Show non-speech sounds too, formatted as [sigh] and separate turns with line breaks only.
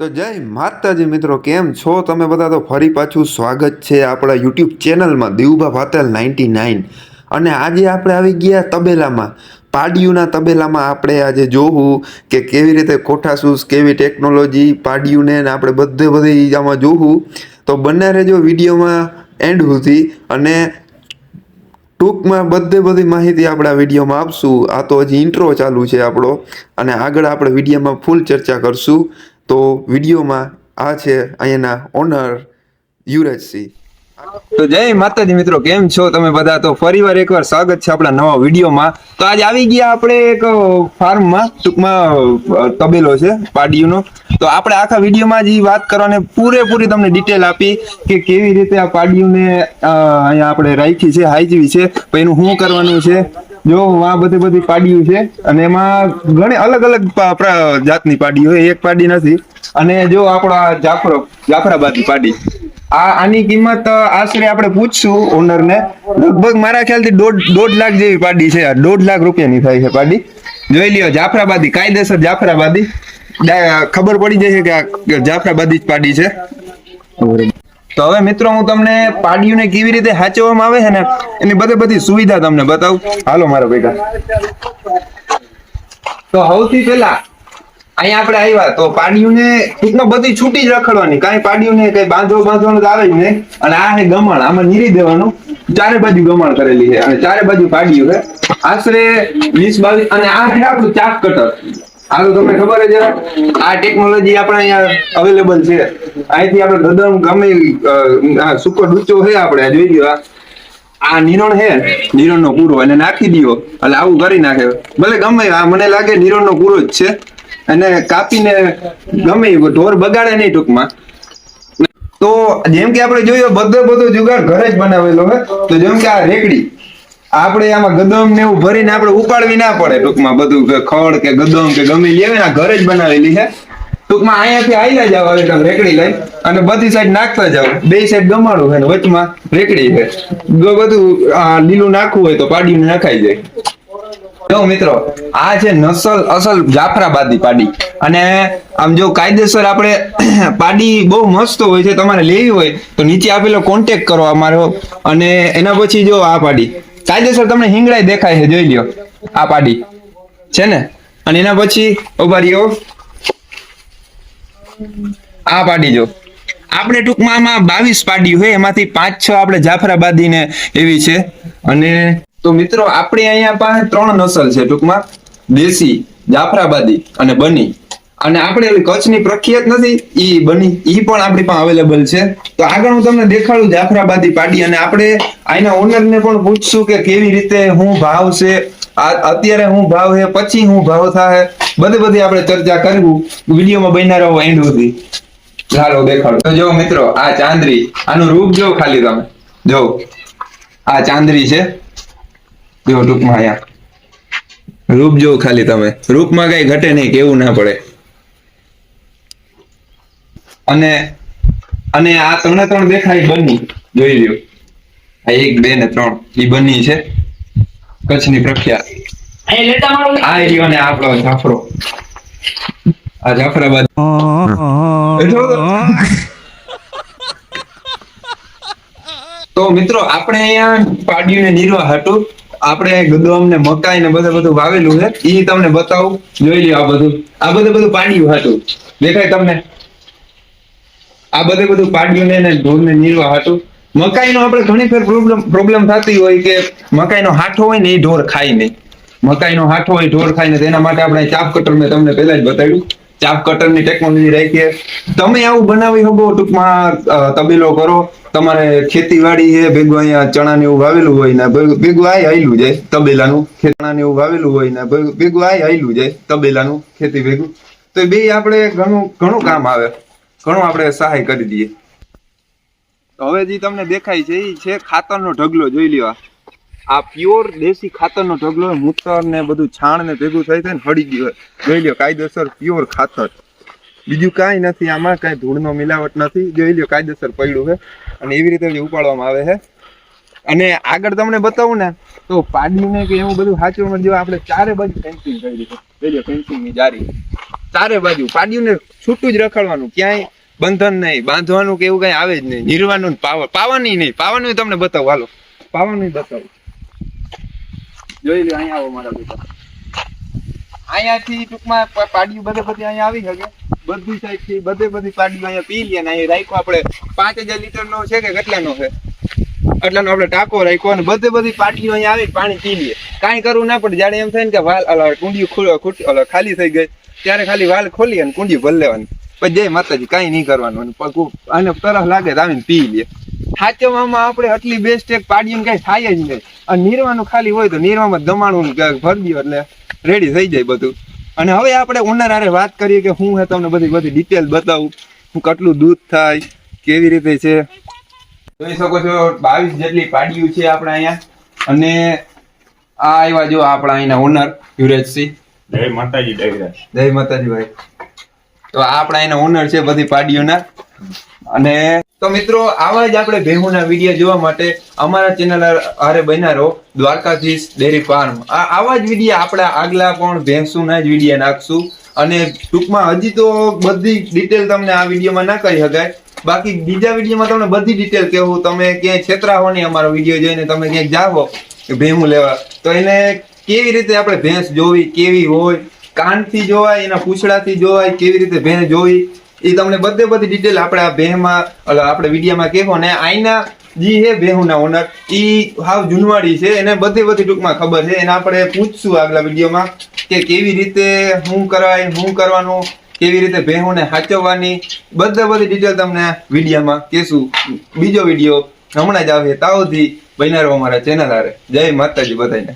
તો જય માતાજી મિત્રો, કેમ છો? તમે બધા તો ફરી પાછું સ્વાગત છે આપણા યુટ્યુબ ચેનલમાં દેવુભા ભાતેલ નાઇન્ટી નાઇન. અને આજે આપણે આવી ગયા તબેલામાં, પાડિયુના તબેલામાં આપણે આજે જોવું કે કેવી રીતે કોઠાસૂસ, કેવી ટેકનોલોજી, પાડિયુને આપણે બધે બધી આમાં જોવું. તો બંને રહેજો વિડીયોમાં એન્ડ સુધી અને ટૂંકમાં બધે બધી માહિતી આપણે આ વિડીયોમાં આપશું. આ તો હજી ઇન્ટ્રો ચાલુ છે આપણો. અને આગળ આપણે વિડીયોમાં ફૂલ ચર્ચા કરશું. તો વિડીયોમાં આ છે અહીંયાના ઓનર યુવરાજસિંહ.
તો જય માતાજી મિત્રો, કેમ છો તમે બધા? તો ફરીવાર એકવાર સ્વાગત છે આપણા નવા વિડીયોમાં. તો આજે આવી ગયા આપણે એક ફાર્મમાં, ટૂંકમાં તબેલો છે પાડીયુનો તો આપણે આખા વિડીયોમાં જ વાત કરવાને પૂરેપૂરી તમને ડિટેલ આપી કે કેવી રીતે આ પાડીયુને અહીંયા આપણે રાખી છે, હાઈજવી છે એનું શું કરવાનું છે? જો, આ બધી બધી પાડીઓ છે અને એમાં ઘણી અલગ અલગ જાતની પાડીઓ એક પાડી નથી. અને જો આપણો આ જાફરો જાફરાબાદી પાડી. આ આની કિંમત આશરે આપણે પૂછશું ઓનર ને. લગભગ મારા ખ્યાલથી દોઢ દોઢ લાખ જેવી પાડી છે દોઢ લાખ રૂપિયાની થાય છે પાડી. જોઈ લ્યો, જાફરાબાદી, કાયદેસર જાફરાબાદી. ખબર પડી જશે કે આ જાફરાબાદી જ પાડી છે. તો હવે મિત્રો હું તમને પાડીઓને કેવી રીતે હાચવવામાં આવે છે ને, એની બધી બધી સુવિધા તમને બતાવું. હાલો મારા ભેગા. તો સૌથી પહેલા અહીંયા આપણે આવ્યા તો પાડીઓને ટૂંકમાં બધી છૂટી જ રખડવાની. કાંઈ પાડીઓને કઈ બાંધો બાંધવાનું આવે જ નહીં. અને આ છે ગમણ, આમાં નીરી દેવાનું. ચારે બાજુ ગમણ કરેલી છે અને ચારે બાજુ પાડીઓ છે. આશરે વીસ બાવીસ અને આ છે આપણું ચાક કટર. આ તમને ખબર છે, આ ટેકનોલોજી આપણે અહીંયા અવેલેબલ છે. અહીંથી આપણે ગદમ ગમે સૂકો ડૂચો છે આપણે જોઈ ગયો આ. નિરણ હે નિરણ નો પૂરો અને નાખી દો એટલે આવું કરી નાખે. ભલે ગમે, આ મને લાગે નિરણ નો પૂરો જ છે. અને કાપીને ગમે ઢોર બગાડે નહીં ટૂંકમાં. તો જેમ કે આપણે જોયું બધો બધો જુગાડ ઘરે જ બનાવેલો હે તો જેમ કે આ રેકડી આપણે આમાં ગદમ ને એવું ભરીને આપણે ઉપાડવી ના પડે. ટૂંકમાં બધું કે ખડ કે ગદમ કે ગમે લે આ ઘરે જ બનાવેલી છે. ટૂંકમાં અહીંયાથી આવીને જાવ હવે તમે રેકડી લઈ અને બધી સાઈડ નાખતા જાવ બે સાઈડ ગમાડું છે વચમાં રેકડી છે. બધું, આ લીલું નાખવું હોય તો પાડીને નાખાઈ જાય. જો મિત્રો, આ છે નસલ અસલ જાફરાબાદી પાડી. અને આમ જો કાયદેસર આપણે [clears throat] પાડી બહુ મસ્ત હોય છે, તમારે લેવી હોય તો નીચે આપેલો કોન્ટેક કરો અમારો. અને એના પછી જો આ પાડી. કાયદેસર તમને હિંગળાઈ દેખાય છે, જોઈ લ્યો, આ પાડી. છે ને? અને એના પછી ઊભા રહ્યો. આ પાડી જો. આપણે ટૂંકમાં આમાં બાવીસ પાડી હોય, એમાંથી પાંચ છ આપણે જાફરાબાદી ને એવી છે. અને તો મિત્રો, આપણે અહીંયા પાસે ત્રણ નસલ છે ટૂંકમાં. દેશી, જાફરાબાદી અને બની. અને આપણે કચ્છની પ્રખ્યાત નથી, ઈ બની, ઈ પણ આપણી પાસે અવેલેબલ છે. તો આગળ હું તમને દેખાડું જાફરાબાદી પાડી અને આપણે આના ઓનરને પણ પૂછશું કે કેવી રીતે હું ભાવ છે અત્યારે હું ભાવ છે, પછી હું ભાવ થાય. બધી બધી આપણે ચર્ચા કરવું. વિડીયોમાં બન્યા રહો એન્ડ સુધી. ચાલો દેખાડો. તો જો મિત્રો, આ ચાંદરી, આનું રૂપ જો ખાલી તમે. જો, આ ચાંદરી છે. જો ટૂંકમાં અહીંયા. રૂપ જો ખાલી તમે. રૂપમાં કઈ ઘટે નહીં, કેવું ના પડે. અને અને આ ત્રણે ત્રણ દેખાય બની જોઈ લ્યો આ એક બે ને ત્રણ એ બની છે કચ્છની પ્રખ્યાત
અહીં લેતા મારું
આ રહ્યો ને આપણો જાફરો આ જાફરાબાદ તો મિત્રો આપણે અહીંયા ને નિર્વાહ હતું આપણે ગદમ ને મકાઈ ને બધું બધું વાવેલું છે ઈ તમને બતાવું જોઈ લ્યો આ બધું આ બધું બધું પાડ્યું હતું દેખાય તમને આ બધે બધું પાડ્યું ને ઢોર ને નિર્વાહ હતું મકાઈનો આપણે ઘણી ફેર પ્રોબ્લેમ પ્રોબ્લેમ થતી હોય કે મકાઈનો હાથો હોય ને એ ઢોર ખાય નહીં. મકાઈનો હાથો હોય, ઢોર ખાય ને તેના માટે આપણે ચાપ કટર મેં તમને પહેલા જ બતાવ્યું. ચાપ કટરની ટેકનોલોજી રાખીએ. તમે આવું બનાવી શકો, ટૂંકમાં તબીલો કરો. તમારે ખેતીવાડી છે, ભેગું અહીંયા ચણા ને એવું વાવેલું હોય ને ભેગું ભેગું આ હાયલું જાય તબેલાનું. ચણા ને એવું વાવેલું હોય ને ભેગું ભેગું આ હાયલું જાય તબેલાનું ખેતી ભેગું. તો બે આપણે ઘણું ઘણું કામ આવે. ઘણું આપણે સહાય કરી દઈએ. હવે જે તમને દેખાય છે એ છે ખાતરનો ઢગલો, જોઈ લ્યો આ. પ્યોર દેશી ખાતરનો ઢગલો મૂતર ને બધું છાણ ને ભેગું થઈ થઈ ને, હળી ગયું. જોઈ લ્યો, કાયદેસર પ્યોર ખાતર. બીજું કાંઈ નથી આમાં, કાંઈ ધૂળનો મિલાવટ નથી. જોઈ લ્યો, કાયદેસર પડ્યું છે અને એવી રીતે ઉપાડવામાં આવે છે. અને આગળ તમને બતાવું ને, તો પાડીને કે એવું બધું સાચવવામાં જો આપણે ચારે બાજુ ફેન્સિંગ કરી દીધું. જોઈ લ્યો ફેન્સિંગની જારી. ચારે બાજુ પાડીને છૂટું જ રખડવાનું. ક્યાંય બંધન નહીં. બાંધવાનું કે એવું કઈ આવે જ નહીં. નિર્વાનું ને પાવા પાવાની નહીં. પાવાનું તમને બતાવું. હાલો. પાવાનું બતાવું. જોઈ લો અહીંયા આવો મારા બેટા. અહીંયાથી ટૂંકમાં પાડીયું બધે બધી અહીંયા આવી શકે બધી સાઈડથી બધે બધી પાડીયું અહીંયા પી લે ને અહીંયા રાખ્યો. આપણે પાંચ હજાર લીટર નો છે કે કેટલાનો છે? એટલાનો આપણે ટાંકો રાખ્યો અને બધી બધી પાટીઓ અહીંયા આવી પાણી પી લઈએ કાંઈ કરવું ના પડે. જાણે એમ થાય ને કે વાલ કુંડી ખાલી થઈ ગઈ, ત્યારે ખાલી વાલ ખોલી અને કુંડી ભરી લેવાની. પછી જય માતાજી, કાંઈ નહીં કરવાનું. અને તરફ લાગે તો આવીને પી લે. સાચવવામાં આપણે આટલી બેસ્ટ એક પાડીને કઈ થાય જ નહીં. અને નીરવાનું ખાલી હોય તો નીરવામાં દમાણું ભરી દો એટલે રેડી થઈ જાય બધું. અને હવે આપણે ઉનાળારે વાત કરીએ કે હું હે તમને બધી બધી ડિટેલ બતાવું. હું કેટલું દૂધ થાય, કેવી રીતે છે? જોઈ શકો છો બાવીસ જેટલી પાડીયું છે આપણે અહીંયા. અને આ આવ્યા જો આપણા અહીંના ઓનર યુવરાજસિંહ.
જય માતાજી
જય માતાજી ભાઈ તો આપણા એના ઓનર છે બધી પાડીઓના. અને તો મિત્રો આવા જ આપણે ભેહુના વીડિયો જોવા માટે અમારા ચેનલ હારે બનારો દ્વારકાધીશ ડેરી ફાર્મ આવા જ વીડિયો આપણા આગલા પણ ભેંસુના જ વીડિયો નાખશું. અને ટૂંકમાં હજી તો બધી ડિટેલ તમને આ વિડીયોમાં ના કરી શકાય. બાકી બીજા વિડીયોમાં તમને બધી ડિટેલ કહેવું, તમે ક્યાંય છેતરા હો નહીં અમારો વીડિયો જોઈને, તમે ક્યાંક જાઓ ભેહું લેવા. તો એને કેવી રીતે આપણે ભેંસ જોવી, કેવી હોય, કાનથી જોવાય, એના પૂછડાથી જોવાય, કેવી રીતે ભેંસ જોવી, એ તમને બધે બધી ડિટેલ આપણે આ ભેહમાં આપણે વિડીયોમાં કહેવો. ને આઈના જી હે ભેહુના ઓનર એ હાવ જુનવાડી છે, એને બધી બધી ટૂંકમાં ખબર છે. એને આપણે પૂછશું આગલા વિડીયોમાં કે કેવી રીતે શું કરાય શું કરવાનું કેવી રીતે ભેહુને સાચવવાની બધા બધી ડિટેલ તમને વિડીયોમાં કહેશું. બીજો વીડિયો હમણાં જ આવે, તાવથી બન્યા રહો અમારા ચેનલ હારે. જય માતાજી બધાને